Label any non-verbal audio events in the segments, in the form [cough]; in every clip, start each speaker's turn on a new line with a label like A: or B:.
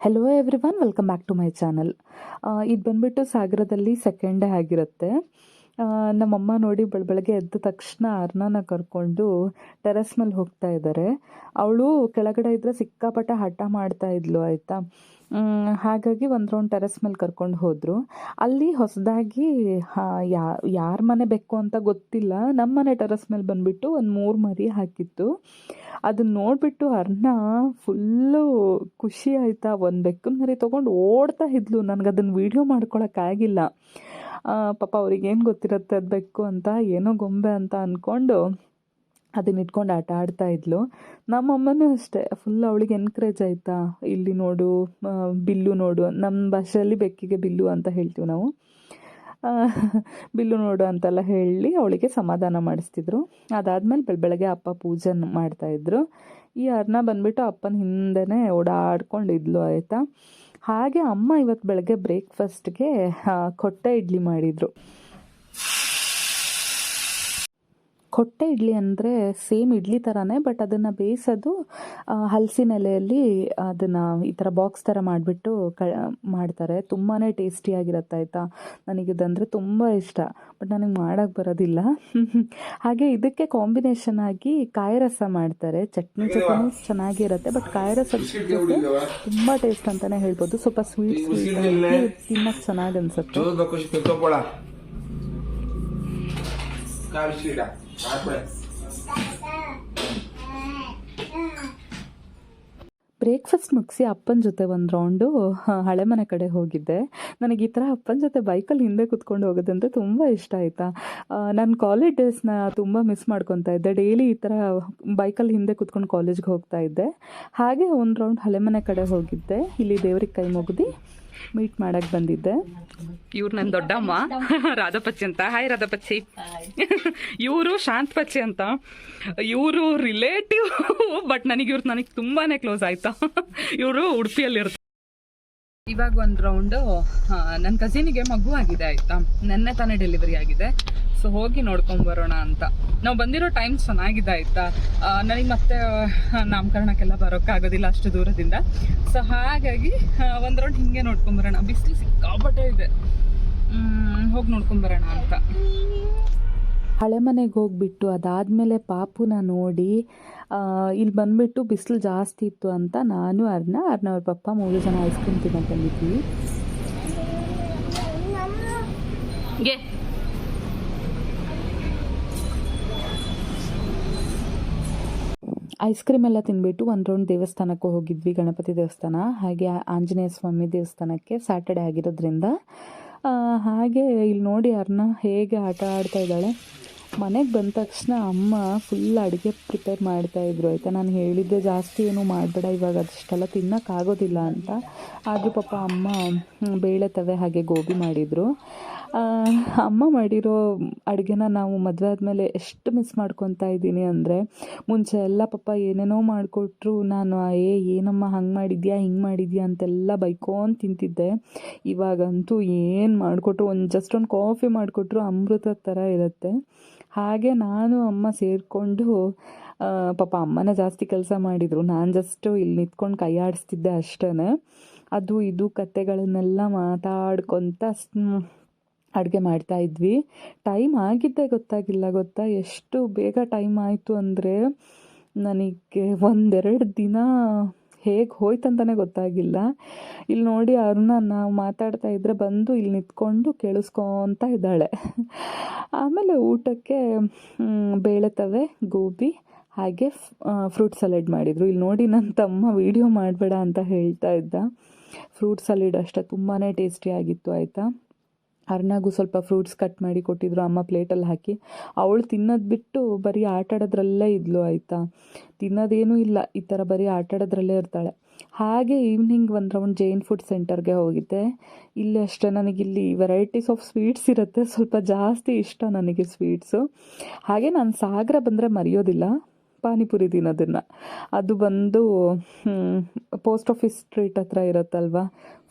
A: Hello everyone welcome back to my channel ಇದು ಬಂದುಬಿಟ್ಟು ಸಾಗರದಲ್ಲಿ ಸೆಕೆಂಡ್ ಡೇ ಆಗಿರುತ್ತೆ. ನಮ್ಮಮ್ಮ ನೋಡಿ ಬೆಳ, ಬೆಳಗ್ಗೆ ಎದ್ದ ತಕ್ಷಣ ಅರ್ನಾನ ಕರ್ಕೊಂಡು ಟೆರೆಸ್ ಮೇಲೆ ಹೋಗ್ತಾ ಇದ್ದಾರೆ ಅವಳು ಕೆಳಗಡೆ ಇದ್ದರೆ ಸಿಕ್ಕಾಪಟ್ಟೆ ಹಠ ಮಾಡ್ತಾ ಇದ್ಲು, ಆಯಿತಾ? ಹಾಗಾಗಿ ಒಂದು ರೌಂಡ್ ಟೆರೆಸ್ ಮೇಲೆ ಕರ್ಕೊಂಡು ಹೋದರು. ಅಲ್ಲಿ ಹೊಸದಾಗಿ ಯಾ, ಯಾರ ಮನೆ ಬೇಕು ಅಂತ ಗೊತ್ತಿಲ್ಲ. ನಮ್ಮ ಮನೆ ಟೆರೆಸ್ ಮೇಲೆ ಬಂದುಬಿಟ್ಟು ಒಂದು ಮೂರು ಮರಿ ಹಾಕಿತ್ತು. ಅದನ್ನ ನೋಡಿಬಿಟ್ಟು ಅರ್ನ ಫುಲ್ಲು ಖುಷಿ ಆಯಿತಾ? ಒಂದು ಬೆಕ್ಕನ ಮರಿ ತೊಗೊಂಡು ಓಡ್ತಾ ಇದ್ಲು. ನನಗೆ ಅದನ್ನು ವೀಡಿಯೋ ಮಾಡ್ಕೊಳಕ್ಕಾಗಿಲ್ಲ ಪಾಪ ಅವ್ರಿಗೆ ಏನು ಗೊತ್ತಿರುತ್ತೆ ಅದು ಬೆಕ್ಕು ಅಂತ, ಏನೋ ಗೊಂಬೆ ಅಂತ ಅಂದ್ಕೊಂಡು ಅದನ್ನ ಇಟ್ಕೊಂಡು ಆಟ ಆಡ್ತಾ ಇದ್ಲು. ನಮ್ಮಮ್ಮನೂ ಅಷ್ಟೇ. ಫುಲ್ ಅವಳಿಗೆ ಎನ್ಕರೇಜ್ ಆಯಿತಾ? ಇಲ್ಲಿ ನೋಡು ಬಿಲ್ಲು ನೋಡು. ನಮ್ಮ ಭಾಷೆಯಲ್ಲಿ ಬೆಕ್ಕಿಗೆ ಬಿಲ್ಲು ಅಂತ ಹೇಳ್ತೀವಿ ನಾವು. ಬಿಲ್ಲು ನೋಡು ಅಂತೆಲ್ಲ ಹೇಳಿ ಅವಳಿಗೆ ಸಮಾಧಾನ ಮಾಡಿಸ್ತಿದ್ರು. ಅದಾದಮೇಲೆ ಬೆಳ, ಬೆಳಗ್ಗೆ ಅಪ್ಪ ಪೂಜೆ ಮಾಡ್ತಾಯಿದ್ರು ಈ ಅರ್ನ ಬಂದ್ಬಿಟ್ಟು ಅಪ್ಪನ ಹಿಂದೆನೇ ಓಡಾಡ್ಕೊಂಡಿದ್ಲು, ಆಯಿತಾ? ಹಾಗೆ ಅಮ್ಮ ಇವತ್ತು ಬೆಳಗ್ಗೆ ಬ್ರೇಕ್ಫಾಸ್ಟ್ಗೆ ಕೊಟ್ಟೆ ಇಡ್ಲಿ ಮಾಡಿದರು. ಕೊಟ್ಟೆ ಇಡ್ಲಿ ಅಂದರೆ ಸೇಮ್ ಇಡ್ಲಿ ಥರನೇ ಬಟ್ ಅದನ್ನು ಬೇಯಿಸೋದು ಹಲಸಿನ ಎಲೆಯಲ್ಲಿ ಅದನ್ನು ಈ ಥರ ಬಾಕ್ಸ್ ಥರ ಮಾಡಿಬಿಟ್ಟು ಕ ಮಾಡ್ತಾರೆ. ತುಂಬಾ ಟೇಸ್ಟಿಯಾಗಿರುತ್ತೆ ಆಯಿತಾ? ನನಗಿದಂದರೆ ತುಂಬ ಇಷ್ಟ. ಬಟ್ ನನಗೆ ಮಾಡೋಕ್ಕೆ ಬರೋದಿಲ್ಲ. [laughs] ಹಾಗೆ ಇದಕ್ಕೆ ಕಾಂಬಿನೇಷನ್ ಆಗಿ ಕಾಯಿ ರಸ ಮಾಡ್ತಾರೆ. ಚಟ್ನಿ ಚಟ್ನಿ ಚೆನ್ನಾಗಿರುತ್ತೆ ಬಟ್ ಕಾಯಿ ರಸ ತುಂಬ ಟೇಸ್ಟ್ ಅಂತಲೇ ಹೇಳ್ಬೋದು. ಸ್ವಲ್ಪ ಸ್ವೀಟ್ ಸ್ವೀಟ್ ತಿನ್ನೋಕ್ಕೆ ಚೆನ್ನಾಗಿ ಅನ್ಸುತ್ತೆ.
B: ಕಾಯಿ da
A: ಬ್ರೇಕ್ಫಾಸ್ಟ್ ಮುಗಿಸಿ ಅಪ್ಪನ ಜೊತೆ ಒಂದು ರೌಂಡು ಹಳೆ ಮನೆ ಕಡೆ ಹೋಗಿದ್ದೆ. ನನಗೆ ಈ ಥರ ಅಪ್ಪನ ಜೊತೆ ಬೈಕಲ್ಲಿ ಹಿಂದೆ ಕುತ್ಕೊಂಡು ಹೋಗೋದಂದ್ರೆ ತುಂಬ ಇಷ್ಟ ಆಯಿತಾ? ನಾನು ಕಾಲೇಜ್ ಡೇಸ್ನ ತುಂಬ ಮಿಸ್ ಮಾಡ್ಕೊತಾ ಇದ್ದೆ. ಡೈಲಿ ಈ ಥರ ಬೈಕಲ್ಲಿ ಹಿಂದೆ ಕುತ್ಕೊಂಡು ಕಾಲೇಜ್ಗೆ ಹೋಗ್ತಾ ಇದ್ದೆ. ಹಾಗೆ ಒಂದು ರೌಂಡ್ ಹಳೆ ಮನೆ ಕಡೆ ಹೋಗಿದ್ದೆ. ಇಲ್ಲಿ ದೇವ್ರಿಗೆ ಕೈ ಮುಗಿದು. ಮೀಟ್ ಮಾಡಕ್ಕೆ ಬಂದಿದ್ದೆ.
C: ಇವ್ರು ನನ್ನ ದೊಡ್ಡಮ್ಮ. ರಾಧಾಪಚ್ಚಿ ಅಂತ. ಹಾಯ್ ರಾಧಾಪಚ್ಚಿ. ಇವರು ಶಾಂತ್ ಪಚ್ಚಿ ಅಂತ. ಇವರು ರಿಲೇಟಿವ್ ಬಟ್ ನನಗೆ ಇವ್ರು ನನಗೆ ತುಂಬಾನೇ ಕ್ಲೋಸ್ ಆಯ್ತಾ. ಇವರು ಉಡುಪಿಯಲ್ಲಿರ್ತಾರೆ. ಇವಾಗ ಒಂದು ರೌಂಡು ನನ್ನ ಕಸಿನಿಗೆ ಮಗು ಆಗಿದೆ, ಆಯಿತಾ? ನೆನ್ನೆ ತಾನೇ ಡೆಲಿವರಿ ಆಗಿದೆ. ಸೊ ಹೋಗಿ ನೋಡ್ಕೊಂಬರೋಣ ಅಂತ. ನಾವು ಬಂದಿರೋ ಟೈಮ್ ಚೆನ್ನಾಗಿದೆ, ಆಯಿತಾ? ನನಗೆ ಮತ್ತೆ ನಾಮಕರಣಕ್ಕೆಲ್ಲ ಬರೋಕ್ಕಾಗೋದಿಲ್ಲ ಅಷ್ಟು ದೂರದಿಂದ. ಸೊ ಹಾಗಾಗಿ ಒಂದು ರೌಂಡ್ ಹಿಂಗೆ ನೋಡ್ಕೊಂಬರೋಣ ಬಿಸಿಲು ಸಿಕ್ಕಾಪಟ್ಟೆ ಇದೆ. ಹೋಗಿ ನೋಡ್ಕೊಂಬರೋಣ ಅಂತ.
A: ಹಳೆ ಮನೆಗೆ ಹೋಗ್ಬಿಟ್ಟು ಅದಾದಮೇಲೆ ಪಾಪುನ ನೋಡಿ ಇಲ್ಲಿ ಬಂದ್ಬಿಟ್ಟು ಬಿಸಿಲು ಜಾಸ್ತಿ ಇತ್ತು ಅಂತ ನಾನು ಅರ್ನ ಅರ್ಣ ಅವ್ರ ಪಪ್ಪ ಮೂರು ಜನ ಐಸ್ ಕ್ರೀಮ್ ತಿನ್ನೋಕೆ ಬಂದಿದ್ವಿ. ಐಸ್ ಕ್ರೀಮ್ ಎಲ್ಲ ತಿಂದ್ಬಿಟ್ಟು ಒಂದು ರೌಂಡ್ ದೇವಸ್ಥಾನಕ್ಕೆ ಹೋಗಿದ್ವಿ ಗಣಪತಿ ದೇವಸ್ಥಾನ. ಹಾಗೆ ಆಂಜನೇಯ ಸ್ವಾಮಿ ದೇವಸ್ಥಾನಕ್ಕೆ ಸ್ಯಾಟರ್ಡೆ ಆಗಿರೋದ್ರಿಂದ. ಹಾಗೆ ಇಲ್ಲಿ ನೋಡಿ ಅರ್ನ ಹೇಗೆ ಆಟ ಆಡ್ತಾ ಇದ್ದಾಳೆ. ಮನೆಗೆ ಬಂದ ತಕ್ಷಣ ಅಮ್ಮ ಫುಲ್ ಅಡುಗೆ ಪ್ರಿಪೇರ್ ಮಾಡ್ತಾ ಇದ್ರು, ಆಯಿತಾ? ನಾನು ಹೇಳಿದ್ದೆ ಜಾಸ್ತಿ ಏನು ಮಾಡಬೇಡ, ಇವಾಗ ಅದಷ್ಟೆಲ್ಲ ತಿನ್ನೋಕ್ಕಾಗೋದಿಲ್ಲ ಅಂತ. ಆದರೂ ಪಾಪ ಅಮ್ಮ ಬೇಳೆ ತವೆ ಹಾಗೆ ಗೋಬಿ ಮಾಡಿದರು. ಅಮ್ಮ ಮಾಡಿರೋ ಅಡುಗೆನ ನಾವು ಮದುವೆ ಆದಮೇಲೆ ಎಷ್ಟು ಮಿಸ್ ಮಾಡ್ಕೊತಾ ಇದ್ದೀನಿ ಅಂದರೆ, ಮುಂಚೆ ಎಲ್ಲ ಪಪ್ಪ ಏನೇನೋ ಮಾಡಿಕೊಟ್ರು ನಾನು ಏ ಏನಮ್ಮ ಹಂಗೆ ಮಾಡಿದ್ಯಾ, ಹಿಂಗೆ ಮಾಡಿದ್ಯಾ ಅಂತೆಲ್ಲ ಬೈಕೊಂಡು ತಿಂತಿದ್ದೆ. ಇವಾಗಂತೂ ಏನು ಮಾಡಿಕೊಟ್ರು, ಒಂದು ಜಸ್ಟ್ ಒಂದು ಕಾಫಿ ಮಾಡಿಕೊಟ್ರು ಅಮೃತದ ಥರ ಇರುತ್ತೆ. ಹಾಗೆ ನಾನು, ಅಮ್ಮ ಸೇರಿಕೊಂಡು ಪಾಪ ಅಮ್ಮನ ಜಾಸ್ತಿ ಕೆಲಸ ಮಾಡಿದರು. ನಾನು ಜಸ್ಟು ಇಲ್ಲಿ ನಿಂತ್ಕೊಂಡು ಕೈ ಆಡಿಸ್ತಿದ್ದೆ ಅಷ್ಟೇ ಅದು ಇದು ಕತೆಗಳನ್ನೆಲ್ಲ ಮಾತಾಡ್ಕೊತ ಅಡುಗೆ ಮಾಡ್ತಾ ಇದ್ವಿ. ಟೈಮ್ ಆಗಿದ್ದೇ ಗೊತ್ತಾಗಿಲ್ಲ, ಗೊತ್ತಾ? ಎಷ್ಟು ಬೇಗ ಟೈಮ್ ಆಯಿತು ಅಂದರೆ ನನಗೆ ಒಂದೆರಡು ದಿನ ಹೇಗೆ ಹೋಯ್ತಂತಲೇ ಗೊತ್ತಾಗಿಲ್ಲ. ಇಲ್ಲಿ ನೋಡಿ ಅರುಣ ನಾವು ಮಾತಾಡ್ತಾ ಇದ್ದರೆ ಬಂದು ಇಲ್ಲಿ ನಿಂತ್ಕೊಂಡು ಕೇಳಿಸ್ಕೊತ ಇದ್ದಾಳೆ. ಆಮೇಲೆ ಊಟಕ್ಕೆ ಬೇಳೆ ತವೆ, ಗೋಬಿ, ಹಾಗೆ ಫ್ರೂಟ್ ಸಲಾಡ್ ಮಾಡಿದರು. ಇಲ್ಲಿ ನೋಡಿ ನನ್ನ ತಮ್ಮ ವೀಡಿಯೋ ಮಾಡಬೇಡ ಅಂತ ಹೇಳ್ತಾ ಇದ್ದ. ಫ್ರೂಟ್ ಸಲಾಡ್ ಅಷ್ಟೇ ತುಂಬಾ ಟೇಸ್ಟಿಯಾಗಿತ್ತು ಆಯಿತಾ? ಅರ್ನಾಗೂ ಸ್ವಲ್ಪ ಫ್ರೂಟ್ಸ್ ಕಟ್ ಮಾಡಿ ಕೊಟ್ಟಿದ್ರು, ಅಮ್ಮ ಪ್ಲೇಟಲ್ಲಿ ಹಾಕಿ. ಅವಳು ತಿನ್ನೋದು ಬಿಟ್ಟು ಬರೀ ಆಟಾಡೋದ್ರಲ್ಲೇ ಇದ್ಲು ಆಯಿತಾ? ತಿನ್ನೋದೇನೂ ಇಲ್ಲ, ಈ ಥರ ಬರೀ ಆಟಾಡೋದ್ರಲ್ಲೇ ಇರ್ತಾಳೆ. ಹಾಗೆ ಈವ್ನಿಂಗ್ ಒಂದು ರೌಂಡ್ ಜೈನ್ ಫುಡ್ ಸೆಂಟರ್ಗೆ ಹೋಗಿದ್ದೆ. ಇಲ್ಲಿ ಅಷ್ಟೇ ನನಗಿಲ್ಲಿ ವೆರೈಟೀಸ್ ಆಫ್ ಸ್ವೀಟ್ಸ್ ಇರುತ್ತೆ, ಸ್ವಲ್ಪ ಜಾಸ್ತಿ ಇಷ್ಟ ನನಗೆ ಸ್ವೀಟ್ಸು ಹಾಗೆ ನಾನು ಸಾಗರ ಬಂದರೆ ಮರೆಯೋದಿಲ್ಲ. ಪಾನಿಪುರಿ ತಿನ್ನೋದನ್ನು ಅದು ಬಂದು ಪೋಸ್ಟ್ ಆಫೀಸ್ ಸ್ಟ್ರೀಟ್ ಹತ್ರ ಇರುತ್ತಲ್ವ?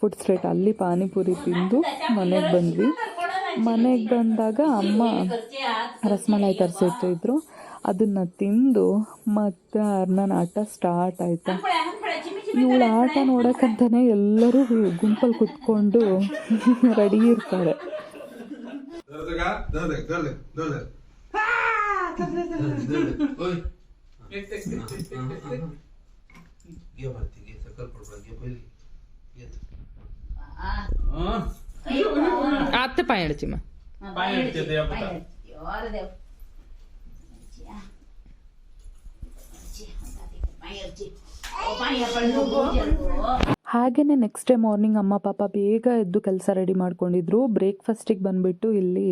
A: ಫುಡ್ ಸ್ಟ್ರೀಟ್ ಅಲ್ಲಿ ಪಾನಿಪುರಿ ತಿಂದು ಮನೆಗೆ ಬಂದ್ವಿ. ಮನೆಗೆ ಬಂದಾಗ ಅಮ್ಮ ರಸಮಲೈ ತರಿಸಿಟ್ಟಿದ್ರು ಅದನ್ನು ತಿಂದು ಮತ್ತೆ ಅರ್ನನ್ ಆಟ ಸ್ಟಾರ್ಟ್ ಆಯಿತಾ. ಇವಳ ಆಟ ನೋಡೋಕ್ಕಂತಾನೆ ಎಲ್ಲರೂ ಗುಂಪಲ್ಲಿ ಕುತ್ಕೊಂಡು ರೆಡಿ ಇರ್ತಾರೆ.
C: टेक टेक टेक
B: घे भरती घे सकल पडला घे पहिली घेत
A: आत्ता पाय मग
C: पाय
A: ಹಾಗೆಯೇ ನೆಕ್ಸ್ಟ್ ಡೇ ಮಾರ್ನಿಂಗ್ ಅಮ್ಮ ಪಾಪ ಬೇಗ ಎದ್ದು ಕೆಲಸ ರೆಡಿ ಮಾಡ್ಕೊಂಡಿದ್ರು. ಬ್ರೇಕ್ಫಾಸ್ಟಿಗೆ ಬಂದುಬಿಟ್ಟು ಇಲ್ಲಿ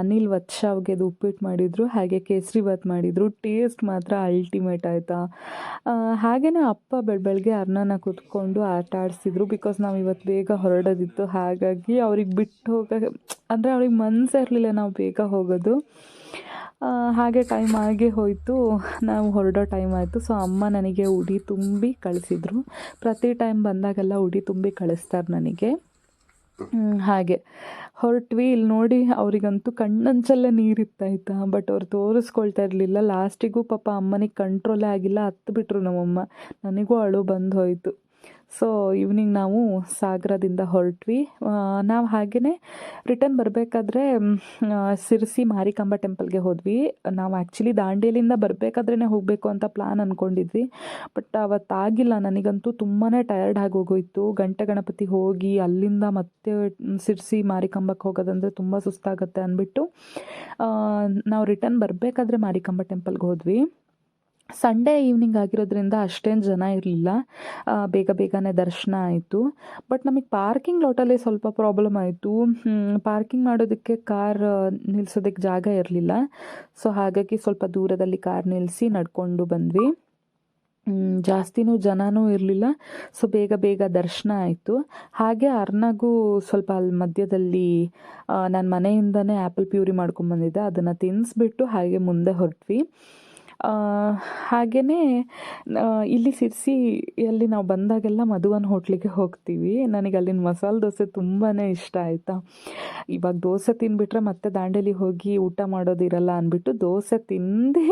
A: ಅನಿಲ್ ವತ್ಶಾವ್ಗೆದು ಉಪ್ಪಿಟ್ಟು ಮಾಡಿದರು, ಹಾಗೆ ಕೇಸರಿ ಬಾತ್ ಮಾಡಿದರು. ಟೇಸ್ಟ್ ಮಾತ್ರ ಅಲ್ಟಿಮೇಟ್ ಆಯಿತಾ. ಹಾಗೆಯೇ ಅಪ್ಪ ಬೆಳ ಬೆಳಗ್ಗೆ ಅರ್ನನ ಕೂತ್ಕೊಂಡು ಆಟ ಆಡಿಸಿದ್ರು. ಬಿಕಾಸ್ ನಾವು ಇವತ್ತು ಬೇಗ ಹೊರಡೋದಿತ್ತು. ಹಾಗಾಗಿ ಅವ್ರಿಗೆ ಬಿಟ್ಟು ಹೋಗ ಅಂದರೆ ಅವ್ರಿಗೆ ಮನಸ್ಸೇ ಇರಲಿಲ್ಲ ನಾವು ಬೇಗ ಹೋಗೋದು. ಹಾಗೆ ಟೈಮ್ ಆಗೇ ಹೋಯಿತು. ನಾವು ಹೊರಡೋ ಟೈಮ್ ಆಯಿತು. ಸೊ ಅಮ್ಮ ನನಗೆ ಉಡಿ ತುಂಬಿ ಕಳಿಸಿದ್ರು. ಪ್ರತಿ ಟೈಮ್ ಬಂದಾಗೆಲ್ಲ ಉಡಿ ತುಂಬಿ ಕಳಿಸ್ತಾರೆ ನನಗೆ. ಹಾಗೆ. ಹೊರಟ್ವಿ. ಇಲ್ಲಿ ನೋಡಿ, ಅವರಿಗಂತೂ ಕಣ್ಣಂಚಲ್ಲೇ ನೀರಿತ್ತಾಯ್ತಾ? ಬಟ್ ಅವ್ರು ತೋರಿಸ್ಕೊಳ್ತಾ ಇರಲಿಲ್ಲ. ಲಾಸ್ಟಿಗೂ ಪಾಪ ಅಮ್ಮನಿಗೆ ಕಂಟ್ರೋಲೇ ಆಗಿಲ್ಲ. ಹತ್ತು ಬಿಟ್ರು ನಮ್ಮಮ್ಮ. ನನಗೂ ಅಳು ಬಂದು ಹೋಯಿತು. ಸೊ ಈವ್ನಿಂಗ್ ನಾವು ಸಾಗರದಿಂದ ಹೊರಟ್ವಿ. ನಾವು ಹಾಗೆಯೇ ರಿಟರ್ನ್ ಬರಬೇಕಾದ್ರೆ ಸಿರ್ಸಿ ಮಾರಿಕಾಂಬ ಟೆಂಪಲ್ಗೆ ಹೋದ್ವಿ. ನಾವು ಆ್ಯಕ್ಚುಲಿ ದಾಂಡೇಲಿಂದ ಬರಬೇಕಾದ್ರೇ ಹೋಗಬೇಕು ಅಂತ ಪ್ಲ್ಯಾನ್ ಅಂದ್ಕೊಂಡಿದ್ವಿ ಬಟ್ ಅವತ್ತಾಗಿಲ್ಲ. ನನಗಂತೂ ತುಂಬಾ ಟಯರ್ಡ್ ಆಗಿ ಹೋಗೋಯ್ತು. ಗಂಟೆ ಗಣಪತಿ ಹೋಗಿ ಅಲ್ಲಿಂದ ಮತ್ತೆ ಸಿರ್ಸಿ ಮಾರಿಕಾಂಬಕ್ಕೆ ಹೋಗೋದಂದರೆ ತುಂಬ ಸುಸ್ತಾಗುತ್ತೆ ಅಂದ್ಬಿಟ್ಟು ನಾವು ರಿಟರ್ನ್ ಬರಬೇಕಾದ್ರೆ ಮಾರಿಕಾಂಬ ಟೆಂಪಲ್ಗೆ ಹೋದ್ವಿ. ಸಂಡೇ ಈವ್ನಿಂಗ್ ಆಗಿರೋದ್ರಿಂದ ಅಷ್ಟೇನು ಜನ ಇರಲಿಲ್ಲ. ಬೇಗ ಬೇಗನೆ ದರ್ಶನ ಆಯಿತು. ಬಟ್ ನಮಗೆ ಪಾರ್ಕಿಂಗ್ ಲಾಟಲ್ಲಿ ಸ್ವಲ್ಪ ಪ್ರಾಬ್ಲಮ್ ಆಯಿತು. ಪಾರ್ಕಿಂಗ್ ಮಾಡೋದಕ್ಕೆ ಕಾರ್ ನಿಲ್ಸೋದಕ್ಕೆ ಜಾಗ ಇರಲಿಲ್ಲ. ಸೊ ಹಾಗಾಗಿ ಸ್ವಲ್ಪ ದೂರದಲ್ಲಿ ಕಾರ್ ನಿಲ್ಲಿಸಿ ನಡ್ಕೊಂಡು ಬಂದ್ವಿ. ಜಾಸ್ತಿನೂ ಜನನೂ ಇರಲಿಲ್ಲ. ಸೊ ಬೇಗ ಬೇಗ ದರ್ಶನ ಆಯಿತು. ಹಾಗೆ ಅರ್ನಗೂ ಸ್ವಲ್ಪ ಅಲ್ಲಿ ಮಧ್ಯದಲ್ಲಿ ನಾನು ಮನೆಯಿಂದನೇ ಆ್ಯಪಲ್ ಪ್ಯೂರಿ ಮಾಡ್ಕೊಂಬಂದಿದ್ದೆ. ಅದನ್ನು ತಿನ್ನಿಸ್ಬಿಟ್ಟು ಹಾಗೆ ಮುಂದೆ ಹೊರಟ್ವಿ. ಹಾಗೆಯೇ ಇಲ್ಲಿ ಸಿರ್ಸಿಯಲ್ಲಿ ನಾವು ಬಂದಾಗೆಲ್ಲ ಮಧುವನ್ ಹೋಟ್ಲಿಗೆ ಹೋಗ್ತೀವಿ. ನನಗೆ ಅಲ್ಲಿನ ಮಸಾಲೆ ದೋಸೆ ತುಂಬಾ ಇಷ್ಟ ಆಯಿತಾ. ಇವಾಗ ದೋಸೆ ತಿಂದುಬಿಟ್ರೆ ಮತ್ತೆ ದಾಂಡೇಲಿ ಹೋಗಿ ಊಟ ಮಾಡೋದಿರಲ್ಲ ಅಂದ್ಬಿಟ್ಟು ದೋಸೆ ತಿಂದು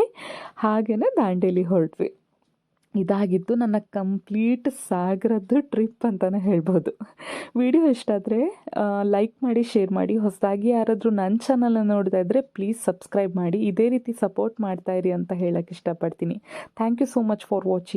A: ಹಾಗೆಯೇ ದಾಂಡೇಲಿ ಹೊರಟ್ವಿ. ಇದಾಗಿತ್ತು ನನ್ನ ಕಂಪ್ಲೀಟ್ ಸಾಗರದ್ದು ಟ್ರಿಪ್ ಅಂತಲೇ ಹೇಳ್ಬೋದು. ವಿಡಿಯೋ ಇಷ್ಟ ಲೈಕ್ ಮಾಡಿ, ಶೇರ್ ಮಾಡಿ, ಹೊಸದಾಗಿ ಯಾರಾದರೂ ನನ್ನ ಚಾನಲನ್ನು ನೋಡ್ತಾ ಇದ್ದರೆ ಪ್ಲೀಸ್ ಸಬ್ಸ್ಕ್ರೈಬ್ ಮಾಡಿ, ಇದೇ ರೀತಿ ಸಪೋರ್ಟ್ ಮಾಡ್ತಾ ಇರಿ ಅಂತ ಹೇಳಕ್ಕೆ ಇಷ್ಟಪಡ್ತೀನಿ. Thank you so much for watching.